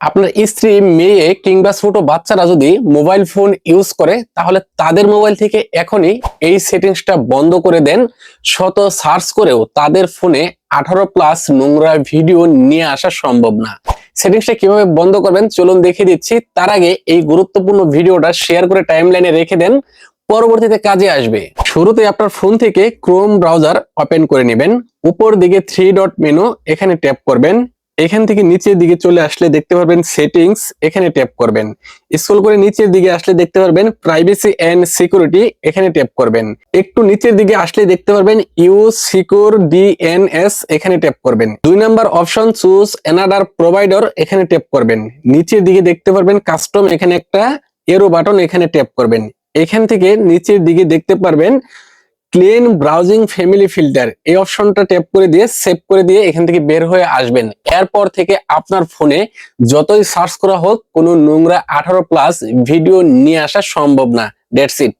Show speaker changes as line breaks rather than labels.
আপনার স্ত্রী, মেয়ে কিংবা ছোট বাচ্চারা যদি মোবাইল ফোন ইউজ করে, তাহলে তাদের মোবাইল থেকে এখনই এই সেটিংসটা বন্ধ করে দেন। শত সার্চ করেও তাদের ফোনে আঠারো প্লাস নোংরা ভিডিও নিয়ে আসা সম্ভব না। সেটিংসটা কীভাবে বন্ধ করবেন? চলুন দেখিয়ে দিচ্ছি। তার আগে এই গুরুত্বপূর্ণ ভিডিওটা শেয়ার করে টাইমলাইনে রেখে দেন। পরবর্তীতে কাজে আসবে। শুরুতে আপনার ফোন থেকে ক্রোম ব্রাউজার ওপেন করে নেবেন। উপর দিকে থ্রি ডট মেনু এখানে ট্যাপ করবেন। এখান থেকে নিচের দিকে চলে আসলে দেখতে পারবেন সেটিংস এখানে ট্যাপ করবেন। স্ক্রল করে নিচের দিকে আসলে দেখতে পারবেন প্রাইভেসি এন্ড সিকিউরিটি এখানে ট্যাপ করবেন। একটু নিচের দিকে আসলে দেখতে পারবেন ইউ সিকিউর ডিএনএস এখানে ট্যাপ করবেন। দুই number option choose another provider এখানে ট্যাপ করবেন। নিচের দিকে দেখতে পারবেন কাস্টম এখানে একটা এরো বাটন এখানে ট্যাপ করবেন। এখান থেকে নিচের দিকে দেখতে পারবেন ক্লিন ব্রাউজিং ফ্যামিলি ফিল্টার এই অপশনটা ট্যাপ করে দিয়ে সেভ করে দিয়ে এখান থেকে বের হয়ে আসবেন। এরপর থেকে আপনার ফোনে যতই সার্চ করা হোক, কোনো নোংরা আঠারো প্লাস ভিডিও নিয়ে আসা সম্ভব না। ডেটস ইট